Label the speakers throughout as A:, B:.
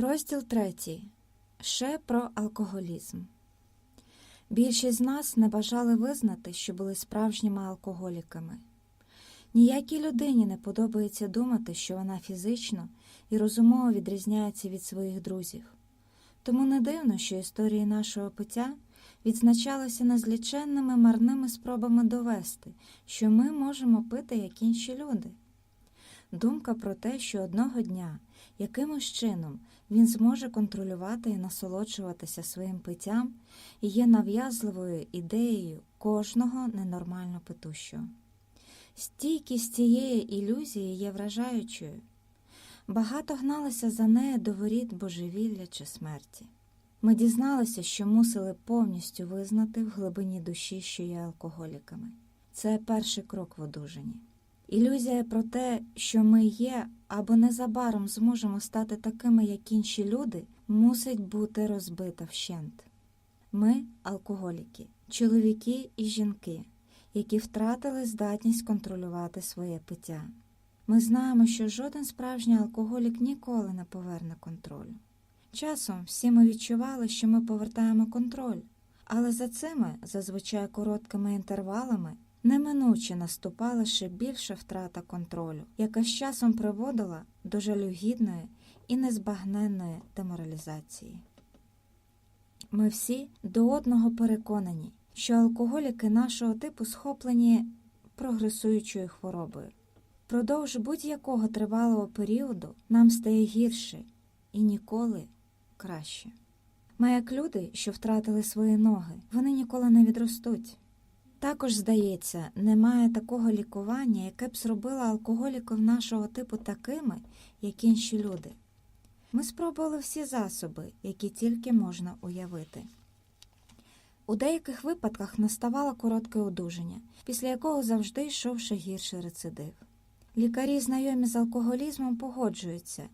A: Розділ третій. Ще про алкоголізм. Більшість з нас не бажали визнати, що були справжніми алкоголіками. Ніякій людині не подобається думати, що вона фізично і розумово відрізняється від своїх друзів. Тому не дивно, що історії нашого пиття відзначалися незліченними марними спробами довести, що ми можемо пити як інші люди. Думка про те, що одного дня якимось чином він зможе контролювати і насолоджуватися своїм питтям, є нав'язливою ідеєю кожного ненормально питущого. Стійкість цієї ілюзії є вражаючою. Багато гналися за нею до воріт божевілля чи смерті. Ми дізналися, що мусили повністю визнати в глибині душі, що є алкоголіками. Це перший крок в одужанні. Ілюзія про те, що ми є або незабаром зможемо стати такими, як інші люди, мусить бути розбита вщент. Ми алкоголіки, чоловіки і жінки, які втратили здатність контролювати своє пиття. Ми знаємо, що жоден справжній алкоголік ніколи не поверне контролю. Часом всі ми відчували, що ми повертаємо контроль, але за цими зазвичай короткими інтервалами неминуче наступала ще більша втрата контролю, яка з часом приводила до жалюгідної і незбагненної деморалізації. Ми всі до одного переконані, що алкоголіки нашого типу схоплені прогресуючою хворобою. Продовж будь-якого тривалого періоду нам стає гірше і ніколи краще. Ми, як люди, що втратили свої ноги, вони ніколи не відростуть. Також, здається, немає такого лікування, яке б зробило алкоголіків нашого типу такими, як інші люди. Ми спробували всі засоби, які тільки можна уявити. У деяких випадках наставало коротке одужання, після якого завжди йшов ще гірший рецидив. Лікарі, знайомі з алкоголізмом, погоджуються,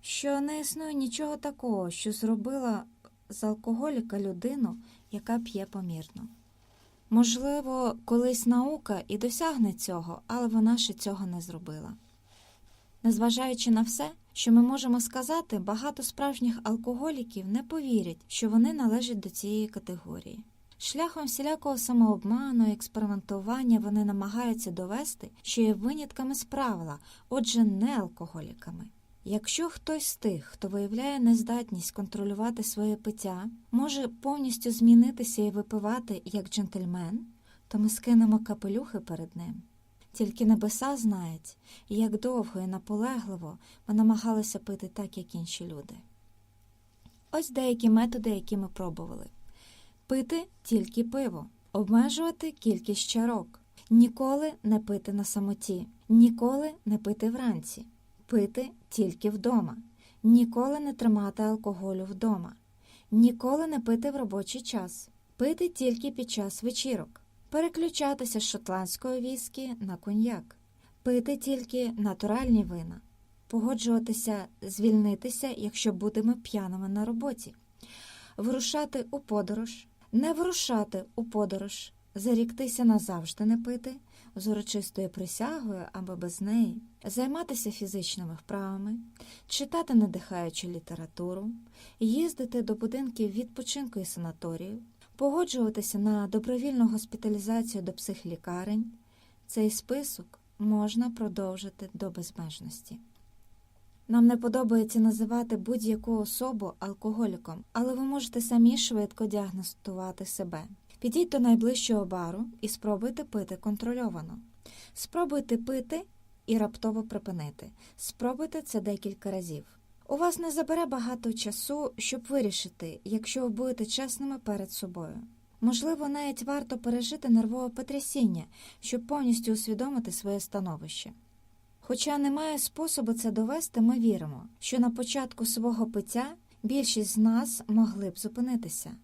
A: що не існує нічого такого, що зробила з алкоголіка людину, яка п'є помірно. Можливо, колись наука і досягне цього, але вона ще цього не зробила. Незважаючи на все, що ми можемо сказати, багато справжніх алкоголіків не повірять, що вони належать до цієї категорії. Шляхом всілякого самообману і експериментування вони намагаються довести, що є винятками з правила, отже, не алкоголіками. Якщо хтось з тих, хто виявляє нездатність контролювати своє пиття, може повністю змінитися і випивати як джентльмен, то ми скинемо капелюхи перед ним. Тільки небеса знають, як довго і наполегливо ми намагалися пити так, як інші люди. Ось деякі методи, які ми пробували: пити тільки пиво, обмежувати кількість чарок, ніколи не пити на самоті, ніколи не пити вранці, пити тільки вдома, ніколи не тримати алкоголю вдома, ніколи не пити в робочий час, пити тільки під час вечірок. Переключатися з шотландської віскі на коньяк, пити тільки натуральні вина, погоджуватися звільнитися, якщо будемо п'яними на роботі, вирушати у подорож, не вирушати у подорож, заріктися назавжди не пити, з урочистою присягою або без неї, займатися фізичними вправами, читати надихаючу літературу, їздити до будинків відпочинку і санаторію, погоджуватися на добровільну госпіталізацію до психлікарень. Цей список можна продовжити до безмежності. Нам не подобається називати будь-яку особу алкоголіком, але ви можете самі швидко діагностувати себе. Підіть до найближчого бару і спробуйте пити контрольовано. Спробуйте пити і раптово припинити. Спробуйте це декілька разів. У вас не забере багато часу, щоб вирішити, якщо ви будете чесними перед собою. Можливо, навіть варто пережити нервове потрясіння, щоб повністю усвідомити своє становище. Хоча немає способу це довести, ми віримо, що на початку свого пиття більшість з нас могли б зупинитися.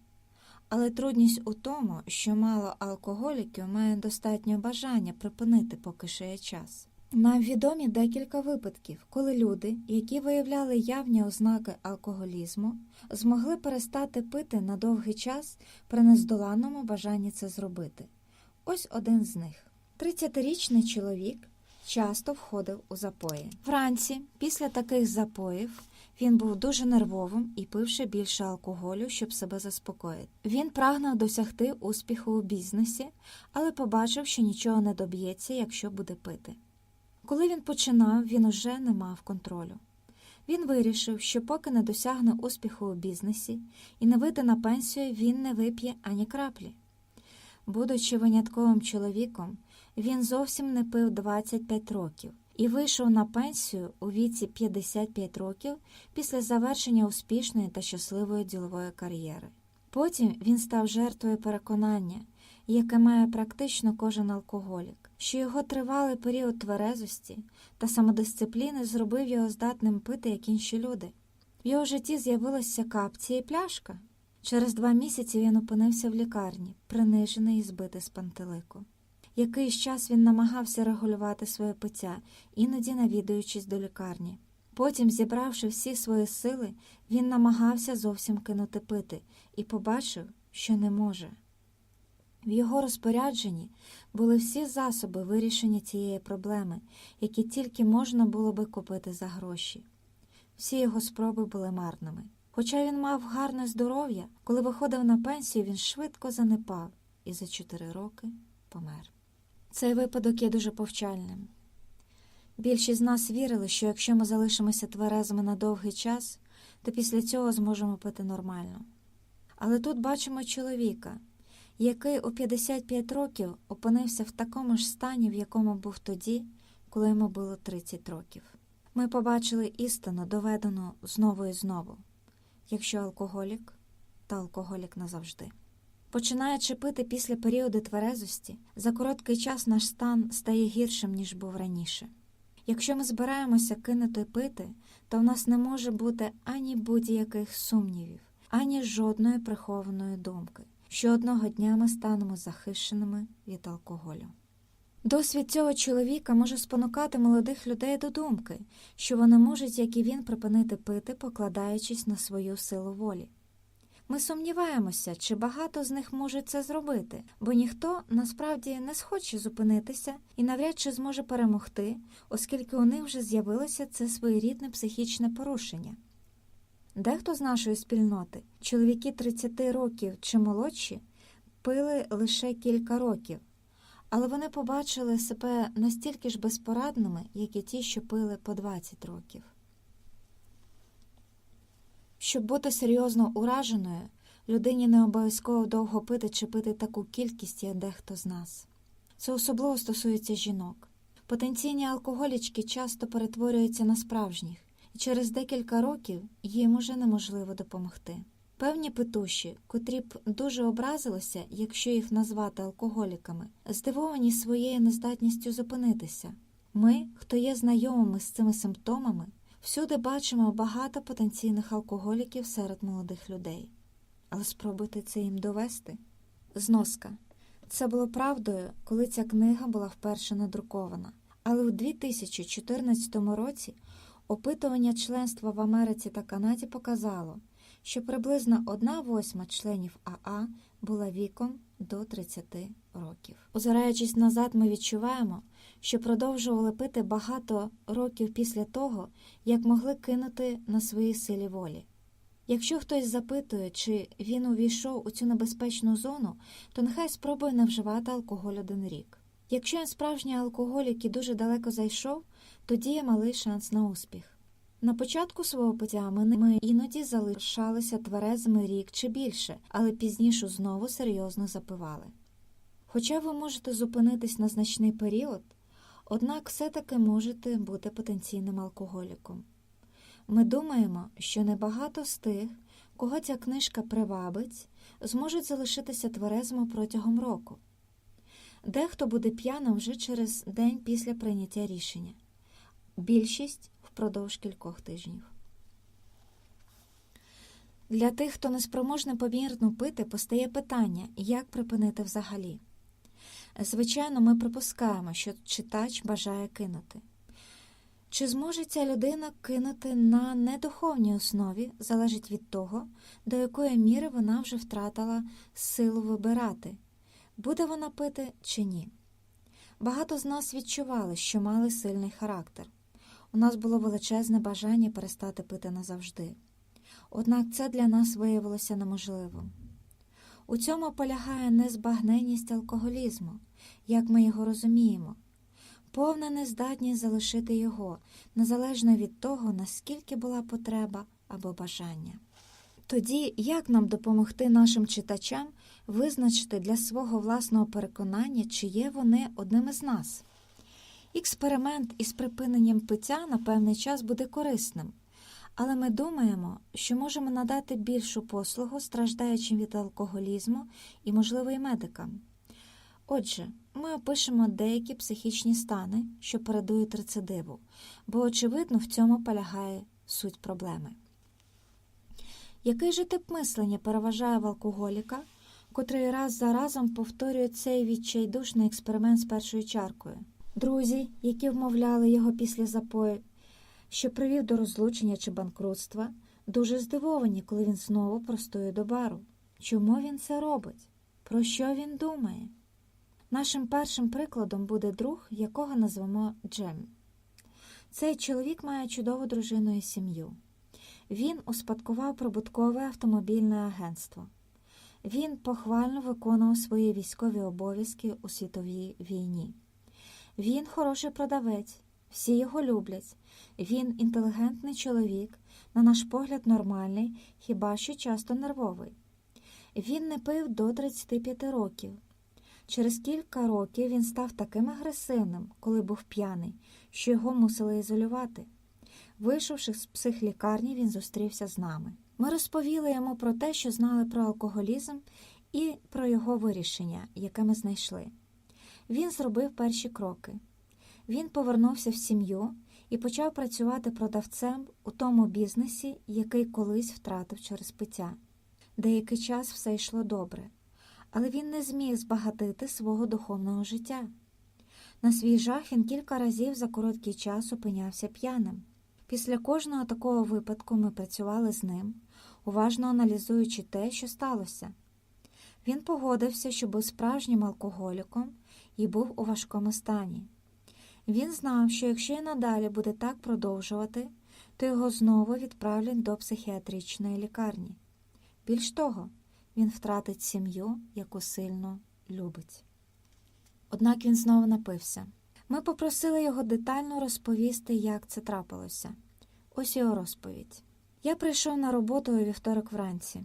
A: Але трудність у тому, що мало алкоголіків має достатньо бажання припинити, поки ще є час. Нам відомі декілька випадків, коли люди, які виявляли явні ознаки алкоголізму, змогли перестати пити на довгий час при нездоланному бажанні це зробити. Ось один з них: 30-річний чоловік часто входив у запої. Вранці, після таких запоїв, Він був дуже нервовим і пив ще більше алкоголю, щоб себе заспокоїти. Він прагнув досягти успіху у бізнесі, але побачив, що нічого не доб'ється, якщо буде пити. Коли він починав, він уже не мав контролю. Він вирішив, що поки не досягне успіху у бізнесі і не вийде на пенсію, він не вип'є ані краплі. Будучи винятковим чоловіком, він зовсім не пив 25 років і вийшов на пенсію у віці 55 років після завершення успішної та щасливої ділової кар'єри. Потім він став жертвою переконання, яке має практично кожен алкоголік, що його тривалий період тверезості та самодисципліни зробив його здатним пити, як інші люди. В його житті з'явилася капція і пляшка. Через два місяці він опинився в лікарні, принижений і збитий з пантелику. Якийсь час він намагався регулювати своє пиття, іноді навідуючись до лікарні. Потім, зібравши всі свої сили, він намагався зовсім кинути пити і побачив, що не може. В його розпорядженні були всі засоби вирішення цієї проблеми, які тільки можна було би купити за гроші. Всі його спроби були марними. Хоча він мав гарне здоров'я, коли виходив на пенсію, він швидко занепав і за чотири роки помер. Цей випадок є дуже повчальним. Більшість з нас вірили, що якщо ми залишимося тверезими на довгий час, то після цього зможемо пити нормально. Але тут бачимо чоловіка, який у 55 років опинився в такому ж стані, в якому був тоді, коли йому було 30 років. Ми побачили істину, доведену знову і знову якщо алкоголік, то алкоголік назавжди. Починаючи пити після періоду тверезості, за короткий час наш стан стає гіршим, ніж був раніше. Якщо ми збираємося кинути пити, то в нас не може бути ані будь-яких сумнівів, ані жодної прихованої думки, що одного дня ми станемо захищеними від алкоголю. Досвід цього чоловіка може спонукати молодих людей до думки, що вони можуть, як і він, припинити пити, покладаючись на свою силу волі. Ми сумніваємося, чи багато з них можуть це зробити, бо ніхто насправді не схоче зупинитися і навряд чи зможе перемогти, оскільки у них вже з'явилося це своєрідне психічне порушення. Дехто з нашої спільноти, чоловіки 30 років чи молодші, пили лише кілька років але вони побачили себе настільки ж безпорадними, як і ті, що пили по 20 років. Щоб бути серйозно ураженою, людині не обов'язково довго пити чи пити таку кількість, як дехто з нас. Це особливо стосується жінок. Потенційні алкоголічки часто перетворюються на справжніх, і через декілька років їм уже неможливо допомогти. Певні петуші, котрі б дуже образилися, якщо їх назвати алкоголіками, здивовані своєю нездатністю зупинитися. Ми, хто є знайомими з цими симптомами, всюди бачимо багато потенційних алкоголіків серед молодих людей. Але спробуйте це їм довести. Зноска. Це було правдою, коли ця книга була вперше надрукована. Але у 2014 році опитування членства в Америці та Канаді показало що приблизно одна восьма членів АА була віком до 30 років. Озираючись назад, ми відчуваємо, що продовжували пити багато років після того, як могли кинути на своїй силі волі. Якщо хтось запитує, чи він увійшов у цю небезпечну зону, то нехай спробує не вживати алкоголь один рік. Якщо він справжній алкоголік і дуже далеко зайшов, тоді є малий шанс на успіх. На початку свого пиття ми іноді залишалися тверезими рік чи більше, але пізніше знову серйозно запивали. Хоча ви можете зупинитись на значний період, однак все-таки можете бути потенційним алкоголіком. Ми думаємо, що небагато з тих, кого ця книжка привабить, зможуть залишитися тверезими протягом року. Дехто буде п'яним вже через день після прийняття рішення. Більшість впродовж кількох тижнів. Для тих, хто неспроможний помірно пити, постає питання, як припинити взагалі. Звичайно, ми припускаємо, що читач бажає кинути. Чи зможе ця людина кинути на недуховній основі, залежить від того, до якої міри вона вже втратила силу вибирати, буде вона пити чи ні. Багато з нас відчували, що мали сильний характер. У нас було величезне бажання перестати пити назавжди. Однак це для нас виявилося неможливим. У цьому полягає незбагненність алкоголізму, як ми його розуміємо, повна нездатність залишити його, незалежно від того, наскільки була потреба або бажання. Тоді як нам допомогти нашим читачам визначити для свого власного переконання, чи є вони одним із нас? Експеримент із припиненням пиття на певний час буде корисним, але ми думаємо, що можемо надати більшу послугу страждаючим від алкоголізму і, можливо, і медикам. Отже, ми опишемо деякі психічні стани, що передують рецидиву, бо, очевидно, в цьому полягає суть проблеми. Який же тип мислення переважає в алкоголіка, котрий раз за разом повторює цей відчайдушний експеримент з першою чаркою? Друзі, які вмовляли його після запою, що привів до розлучення чи банкрутства, дуже здивовані, коли він знову простує до бару. Чому він це робить? Про що він думає? Нашим першим прикладом буде друг, якого назвемо Джем. Цей чоловік має чудову дружину і сім'ю. Він успадкував прибуткове автомобільне агентство. Він похвально виконував свої військові обов'язки у світовій війні. Він хороший продавець, всі його люблять. Він інтелігентний чоловік, на наш погляд, нормальний, хіба що часто нервовий. Він не пив до 35 років. Через кілька років він став таким агресивним, коли був п'яний, що його мусили ізолювати. Вийшовши з психлікарні, він зустрівся з нами. Ми розповіли йому про те, що знали про алкоголізм, і про його вирішення, яке ми знайшли. Він зробив перші кроки. Він повернувся в сім'ю і почав працювати продавцем у тому бізнесі, який колись втратив через пиття. Деякий час все йшло добре, але він не зміг збагатити свого духовного життя. На свій жах він кілька разів за короткий час опинявся п'яним. Після кожного такого випадку ми працювали з ним, уважно аналізуючи те, що сталося. Він погодився, що був справжнім алкоголіком і був у важкому стані. Він знав, що якщо й надалі буде так продовжувати, то його знову відправлять до психіатричної лікарні. Більш того, він втратить сім'ю, яку сильно любить. Однак він знову напився. Ми попросили його детально розповісти, як це трапилося. Ось його розповідь. Я прийшов на роботу у вівторок вранці.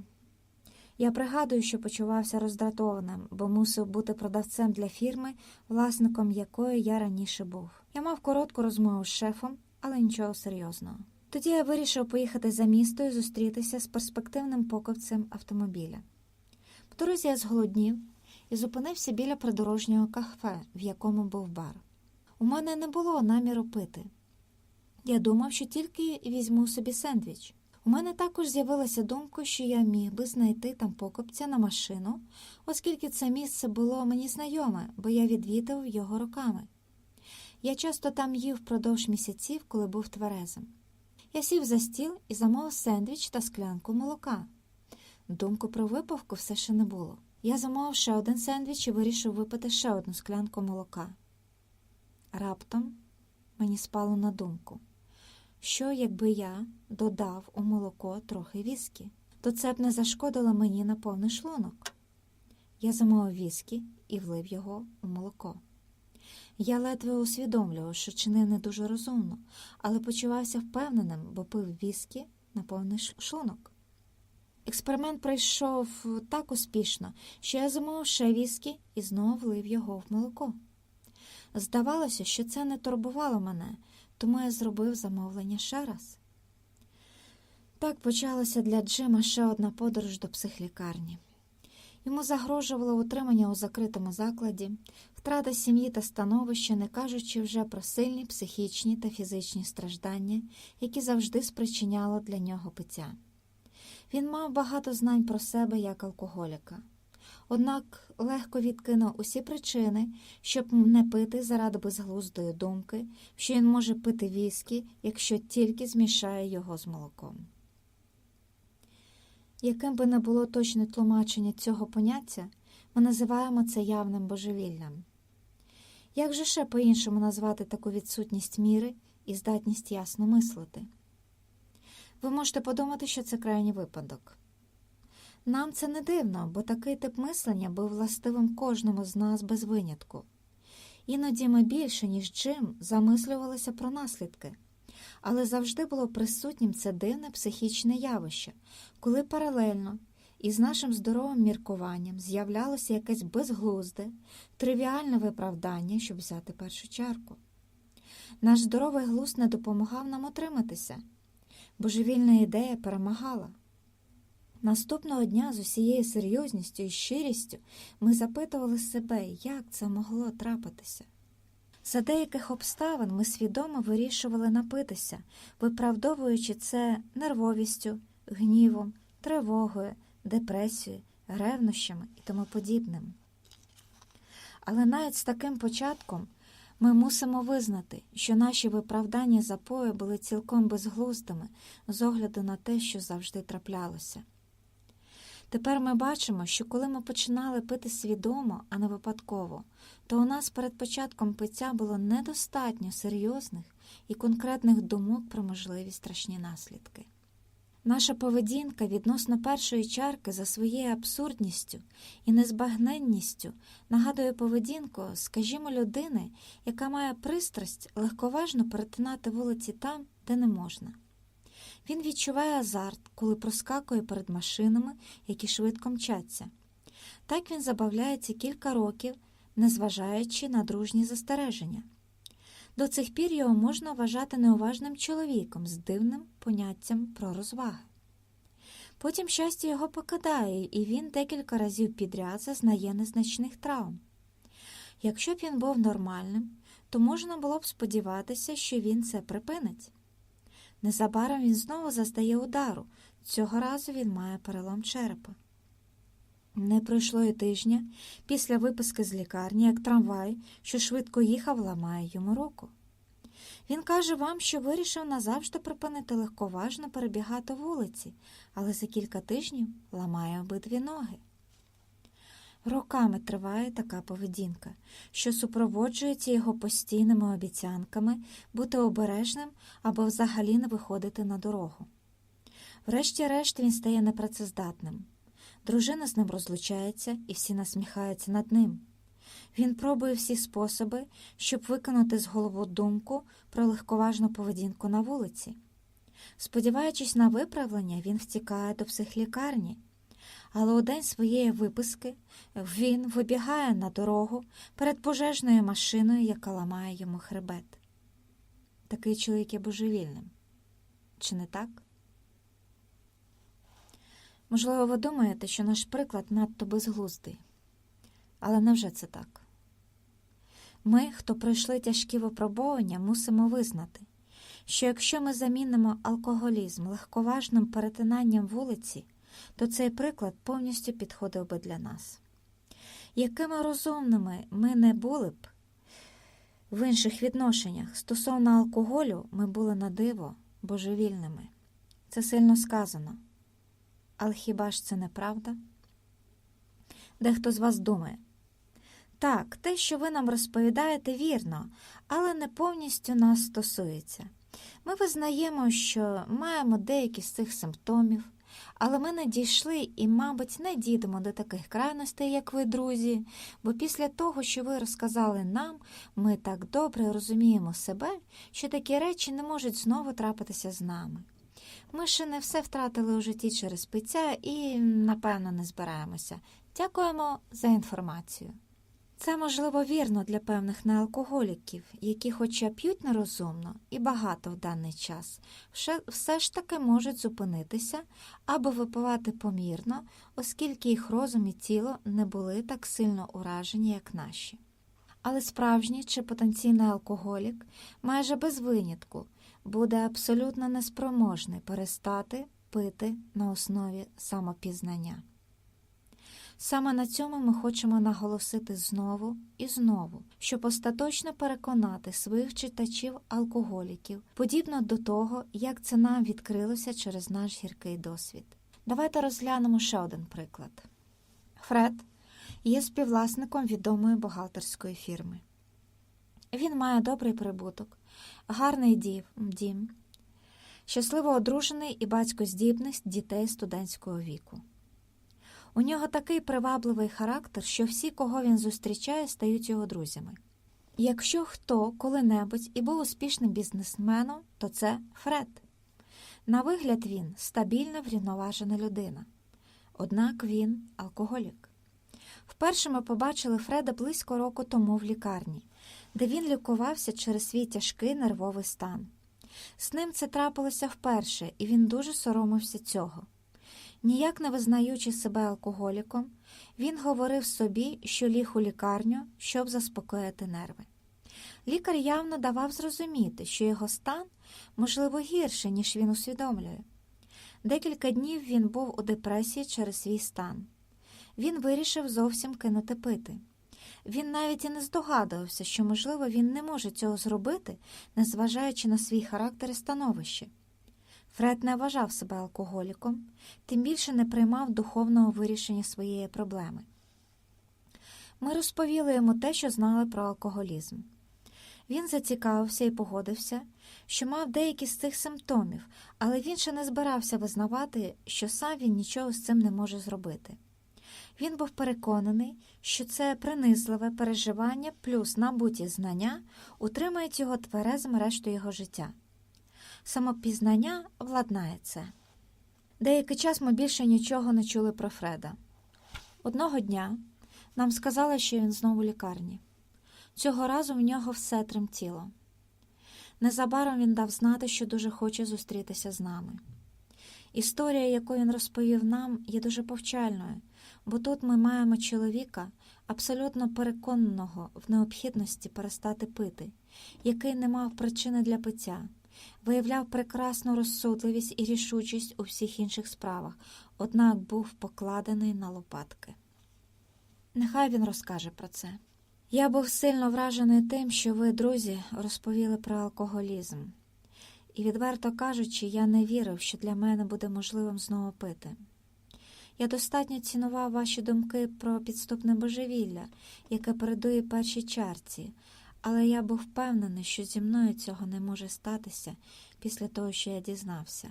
A: Я пригадую, що почувався роздратованим, бо мусив бути продавцем для фірми, власником якої я раніше був. Я мав коротку розмову з шефом, але нічого серйозного. Тоді я вирішив поїхати за місто і зустрітися з перспективним покупцем автомобіля. По дорозі я зголоднів і зупинився біля придорожнього кафе, в якому був бар. У мене не було наміру пити. Я думав, що тільки візьму собі сендвіч. У мене також з'явилася думка, що я міг би знайти там покупця на машину, оскільки це місце було мені знайоме, бо я відвідав його роками. Я часто там їв впродовж місяців, коли був тверезим. Я сів за стіл і замовив сендвіч та склянку молока. Думку про випивку все ще не було. Я замовив ще один сендвіч і вирішив випити ще одну склянку молока. Раптом мені спало на думку, що якби я додав у молоко трохи віскі, то це б не зашкодило мені на повний шлунок. Я замовив віскі і влив його у молоко. Я ледве усвідомлював, що чинив не дуже розумно, але почувався впевненим, бо пив віскі на повний шлунок. Експеримент пройшов так успішно, що я замовив ще віскі і знову влив його в молоко. Здавалося, що це не турбувало мене, тому я зробив замовлення ще раз. Так почалася для Джима ще одна подорож до психлікарні. Йому загрожувало утримання у закритому закладі, втрата сім'ї та становища, не кажучи вже про сильні психічні та фізичні страждання, які завжди спричиняло для нього пиття. Він мав багато знань про себе як алкоголіка. Однак легко відкинув усі причини, щоб не пити заради безглуздої думки, що він може пити віскі, якщо тільки змішає його з молоком. Яким би не було точне тлумачення цього поняття, ми називаємо це явним божевіллям. Як же ще по-іншому назвати таку відсутність міри і здатність ясно мислити. Ви можете подумати, що це крайній випадок. Нам це не дивно, бо такий тип мислення був властивим кожному з нас без винятку. Іноді ми більше, ніж Джим, замислювалися про наслідки, але завжди було присутнім це дивне психічне явище, коли паралельно із нашим здоровим міркуванням з'являлося якесь безглузде, тривіальне виправдання, щоб взяти першу чарку. Наш здоровий глузд не допомагав нам утриматися. Божевільна ідея перемагала. Наступного дня з усією серйозністю і щирістю ми запитували себе, як це могло трапитися. За деяких обставин ми свідомо вирішували напитися, виправдовуючи це нервовістю, гнівом, тривогою, депресією, ревнощами і тому подібним. Але навіть з таким початком ми мусимо визнати, що наші виправдання запою були цілком безглуздими з огляду на те, що завжди траплялося. Тепер ми бачимо, що коли ми починали пити свідомо, а не випадково, то у нас перед початком пиття було недостатньо серйозних і конкретних думок про можливі страшні наслідки. Наша поведінка відносно першої чарки за своєю абсурдністю і незбагненністю нагадує поведінку, скажімо, людини, яка має пристрасть легковажно перетинати вулиці там, де не можна. Він відчуває азарт, коли проскакує перед машинами, які швидко мчаться. Так він забавляється кілька років, незважаючи на дружні застереження. До цих пір його можна вважати неуважним чоловіком з дивним поняттям про розваги. Потім щастя його покидає, і він декілька разів підряд зазнає незначних травм. Якщо б він був нормальним, то можна було б сподіватися, що він це припинить. Незабаром він знову заздає удару, цього разу він має перелом черепа. Не пройшло і тижня після виписки з лікарні, як трамвай, що швидко їхав, ламає йому руку. Він каже вам, що вирішив назавжди припинити легковажно перебігати вулиці, але за кілька тижнів ламає обидві ноги. Роками триває така поведінка, що супроводжується його постійними обіцянками бути обережним або взагалі не виходити на дорогу. Врешті-решт він стає непрацездатним. Дружина з ним розлучається і всі насміхаються над ним. Він пробує всі способи, щоб викинути з голову думку про легковажну поведінку на вулиці. Сподіваючись на виправлення, він втікає до психлікарні, але у день своєї виписки він вибігає на дорогу перед пожежною машиною, яка ламає йому хребет. Такий чоловік є божевільним. Чи не так? Можливо, ви думаєте, що наш приклад надто безглуздий. Але невже це так? Ми, хто пройшли тяжкі випробування, мусимо визнати, що якщо ми замінимо алкоголізм легковажним перетинанням вулиці, то цей приклад повністю підходив би для нас. Якими розумними ми не були б в інших відношеннях стосовно алкоголю, ми були на диво божевільними. Це сильно сказано. Але хіба ж це не правда? Дехто з вас думає. Так, те, що ви нам розповідаєте, вірно, але не повністю нас стосується. Ми визнаємо, що маємо деякі з цих симптомів, але ми не дійшли і, мабуть, не дійдемо до таких крайностей, як ви, друзі, бо після того, що ви розказали нам, ми так добре розуміємо себе, що такі речі не можуть знову трапитися з нами. Ми ще не все втратили у житті через пиття і, напевно, не збираємося. Дякуємо за інформацію. Це, можливо, вірно для певних неалкоголіків, які, хоча п'ють нерозумно і багато в даний час, все ж таки можуть зупинитися або випивати помірно, оскільки їх розум і тіло не були так сильно уражені, як наші. Але справжній чи потенційний алкоголік майже без винятку буде абсолютно неспроможний перестати пити на основі самопізнання. Саме на цьому ми хочемо наголосити знову і знову, щоб остаточно переконати своїх читачів-алкоголіків, подібно до того, як це нам відкрилося через наш гіркий досвід. Давайте розглянемо ще один приклад. Фред є співвласником відомої бухгалтерської фірми. Він має добрий прибуток, гарний дів, дім, щасливо одружений і батькоздібність дітей студентського віку. У нього такий привабливий характер, що всі, кого він зустрічає, стають його друзями. Якщо хто коли-небудь і був успішним бізнесменом, то це Фред. На вигляд він стабільна, врівноважена людина. Однак він алкоголік. Вперше ми побачили Фреда близько року тому в лікарні, де він лікувався через свій тяжкий нервовий стан. З ним це трапилося вперше, і він дуже соромився цього. Ніяк не визнаючи себе алкоголіком, він говорив собі, що ліг у лікарню, щоб заспокоїти нерви. Лікар явно давав зрозуміти, що його стан, можливо, гірше, ніж він усвідомлює. Декілька днів він був у депресії через свій стан. Він вирішив зовсім кинути пити. Він навіть і не здогадувався, що, можливо, він не може цього зробити, незважаючи на свій характер і становище. Фред не вважав себе алкоголіком, тим більше не приймав духовного вирішення своєї проблеми. Ми розповіли йому те, що знали про алкоголізм. Він зацікавився і погодився, що мав деякі з цих симптомів, але він ще не збирався визнавати, що сам він нічого з цим не може зробити. Він був переконаний, що це принизливе переживання плюс набуті знання утримають його тверезим решту його життя. Самопізнання владнає це. Деякий час ми більше нічого не чули про Фреда. Одного дня нам сказали, що він знову в лікарні. Цього разу в нього все тремтіло. Незабаром він дав знати, що дуже хоче зустрітися з нами. Історія, яку він розповів нам, є дуже повчальною, бо тут ми маємо чоловіка, абсолютно переконаного в необхідності перестати пити, який не мав причини для пиття, виявляв прекрасну розсудливість і рішучість у всіх інших справах, однак був покладений на лопатки. Нехай він розкаже про це. Я був сильно вражений тим, що ви, друзі, розповіли про алкоголізм. І, відверто кажучи, я не вірив, що для мене буде можливим знову пити. Я достатньо цінував ваші думки про підступне божевілля, яке передує першій чарці, але я був впевнений, що зі мною цього не може статися після того, що я дізнався.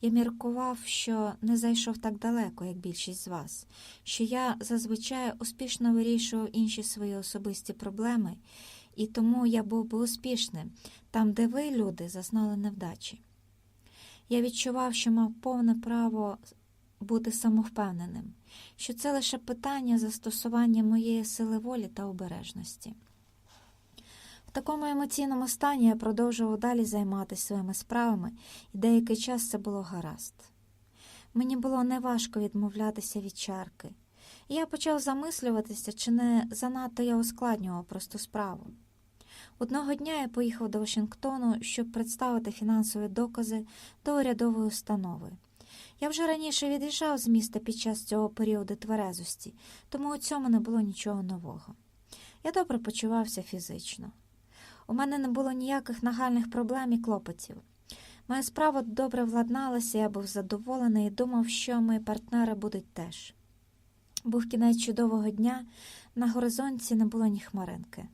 A: Я міркував, що не зайшов так далеко, як більшість з вас, що я зазвичай успішно вирішував інші свої особисті проблеми, і тому я був би успішним там, де ви, люди, зазнали невдачі. Я відчував, що мав повне право бути самовпевненим, що це лише питання застосування моєї сили волі та обережності. В такому емоційному стані я продовжував далі займатися своїми справами, і деякий час це було гаразд. Мені було неважко відмовлятися від чарки, і я почав замислюватися, чи не занадто я ускладнював просту справу. Одного дня я поїхав до Вашингтону, щоб представити фінансові докази до урядової установи. Я вже раніше від'їжджав з міста під час цього періоду тверезості, тому у цьому не було нічого нового. Я добре почувався фізично. У мене не було ніяких нагальних проблем і клопотів. Моя справа добре владналася, я був задоволений і думав, що мої партнери будуть теж. Був кінець чудового дня, на горизонті не було ні хмаринки.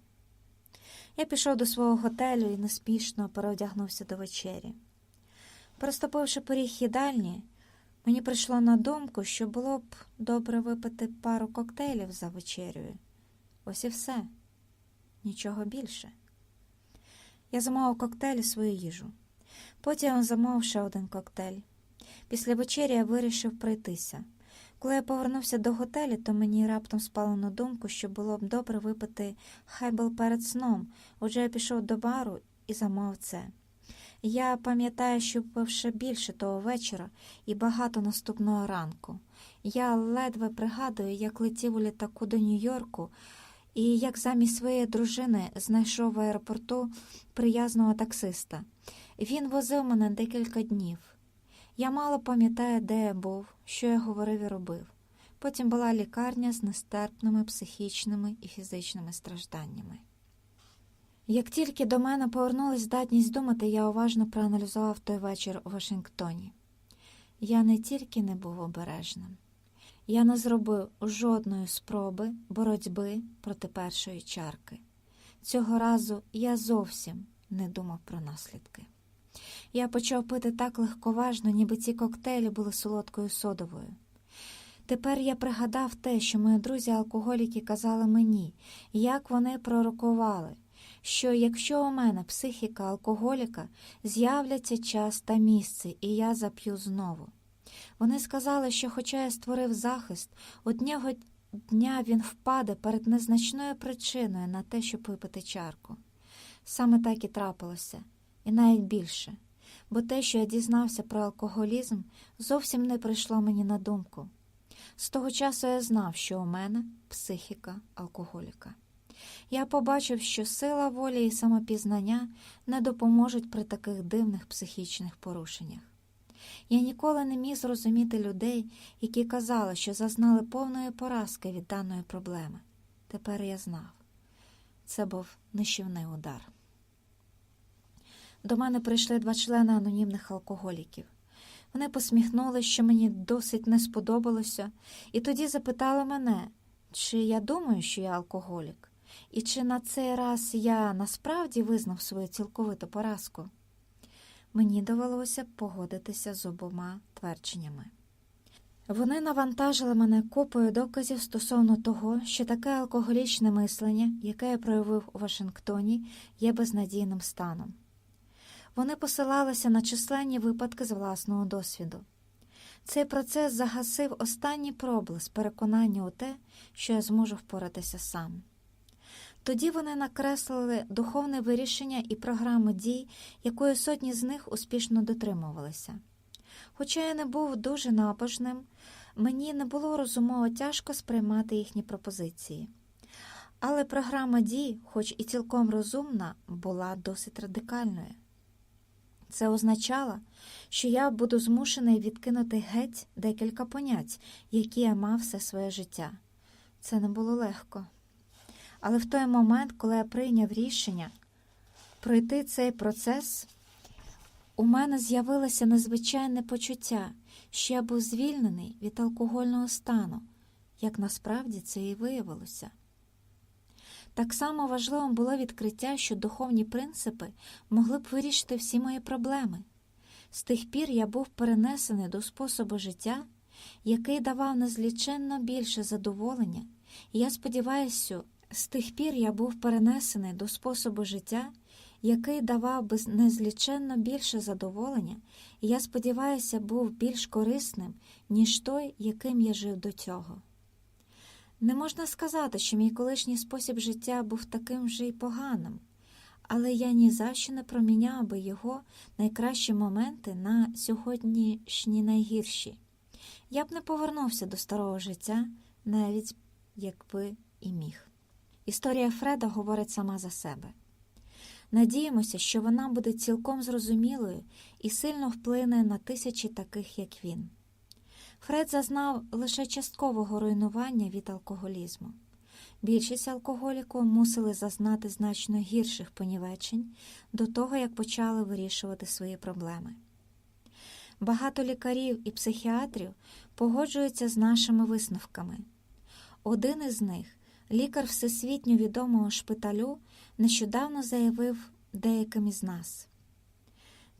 A: Я пішов до свого готелю і неспішно переодягнувся до вечері. Переступивши поріг їдальні, мені прийшло на думку, що було б добре випити пару коктейлів за вечерею. Ось і все, нічого більше. Я замовив коктейль і свою їжу. Потім замовив ще один коктейль. Після вечері я вирішив пройтися. Коли я повернувся до готелю, то мені раптом спало на думку, що було б добре випити хайбл перед сном. Отже, я пішов до бару і замовив це. Я пам'ятаю, що пив ще більше того вечора і багато наступного ранку. Я ледве пригадую, як летів у літаку до Нью-Йорку, і як замість своєї дружини знайшов в аеропорту приязного таксиста. Він возив мене декілька днів. Я мало пам'ятаю, де я був, що я говорив і робив. Потім була лікарня з нестерпними психічними і фізичними стражданнями. Як тільки до мене повернулась здатність думати, я уважно проаналізував той вечір у Вашингтоні. Я не тільки не був обережним, я не зробив жодної спроби боротьби проти першої чарки. Цього разу я зовсім не думав про наслідки. Я почав пити так легковажно, ніби ці коктейлі були солодкою содовою. Тепер я пригадав те, що мої друзі-алкоголіки казали мені, як вони пророкували, що якщо у мене психіка алкоголіка, з'являться час та місце, і я зап'ю знову. Вони сказали, що, хоча я створив захист, одного дня він впаде перед незначною причиною на те, щоб випити чарку. Саме так і трапилося, і навіть більше, бо те, що я дізнався про алкоголізм, зовсім не прийшло мені на думку. З того часу я знав, що у мене психіка алкоголіка. Я побачив, що сила волі і самопізнання не допоможуть при таких дивних психічних порушеннях. Я ніколи не міг зрозуміти людей, які казали, що зазнали повної поразки від даної проблеми. Тепер я знав. Це був нищівний удар. До мене прийшли два члени анонімних алкоголіків. Вони посміхнулися, що мені досить не сподобалося, і тоді запитали мене, чи я думаю, що я алкоголік, і чи на цей раз я насправді визнав свою цілковиту поразку. Мені довелося погодитися з обома твердженнями. Вони навантажили мене купою доказів стосовно того, що таке алкоголічне мислення, яке я проявив у Вашингтоні, є безнадійним станом. Вони посилалися на численні випадки з власного досвіду. Цей процес загасив останній проблиск переконання у те, що я зможу впоратися сам. Тоді вони накреслили духовне вирішення і програму дій, якої сотні з них успішно дотримувалися. Хоча я не був дуже напожним, мені не було розумово тяжко сприймати їхні пропозиції. Але програма дій, хоч і цілком розумна, була досить радикальною. Це означало, що я буду змушений відкинути геть декілька понять, які я мав все своє життя. Це не було легко. Але в той момент, коли я прийняв рішення пройти цей процес, у мене з'явилося незвичайне почуття, що я був звільнений від алкогольного стану, як насправді це і виявилося. Так само важливим було відкриття, що духовні принципи могли б вирішити всі мої проблеми. З тих пір я був перенесений до способу життя, який давав незліченно більше задоволення, і я сподіваюся, з тих пір я був перенесений до способу життя, який давав би незліченно більше задоволення, і я сподіваюся, був більш корисним, ніж той, яким я жив до цього. Не можна сказати, що мій колишній спосіб життя був таким же й поганим, але я ні за що не проміняв би його найкращі моменти на сьогоднішні найгірші. Я б не повернувся до старого життя, навіть якби і міг. Історія Фреда говорить сама за себе. Надіємося, що вона буде цілком зрозумілою і сильно вплине на тисячі таких, як він. Фред зазнав лише часткового руйнування від алкоголізму. Більшість алкоголіку мусили зазнати значно гірших понівечень до того, як почали вирішувати свої проблеми. Багато лікарів і психіатрів погоджуються з нашими висновками. Один із них, лікар всесвітньо відомого шпиталю, нещодавно заявив деяким із нас.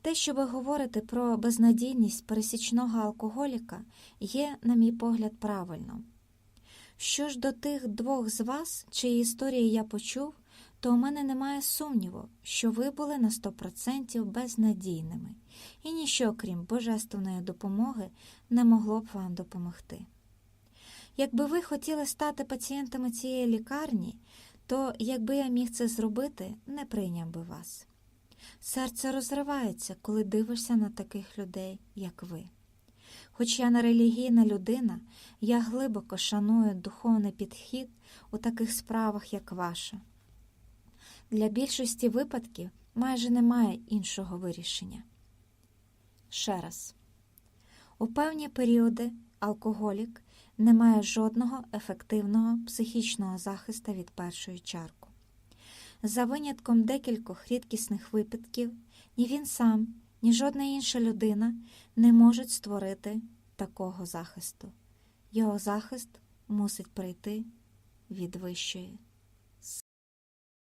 A: Те, що ви говорите про безнадійність пересічного алкоголіка, є, на мій погляд, правильно. Що ж до тих двох з вас, чиї історії я почув, то у мене немає сумніву, що ви були на 100% безнадійними, і ніщо, крім божественної допомоги, не могло б вам допомогти. Якби ви хотіли стати пацієнтами цієї лікарні, то, якби я міг це зробити, не прийняв би вас. Серце розривається, коли дивишся на таких людей, як ви. Хоч я не релігійна людина, я глибоко шаную духовний підхід у таких справах, як ваша. Для більшості випадків майже немає іншого вирішення. Ще раз, у певні періоди алкоголік не має жодного ефективного психічного захисту від першої чарку. За винятком декількох рідкісних випадків, ні він сам, ні жодна інша людина не можуть створити такого захисту. Його захист мусить прийти від вищої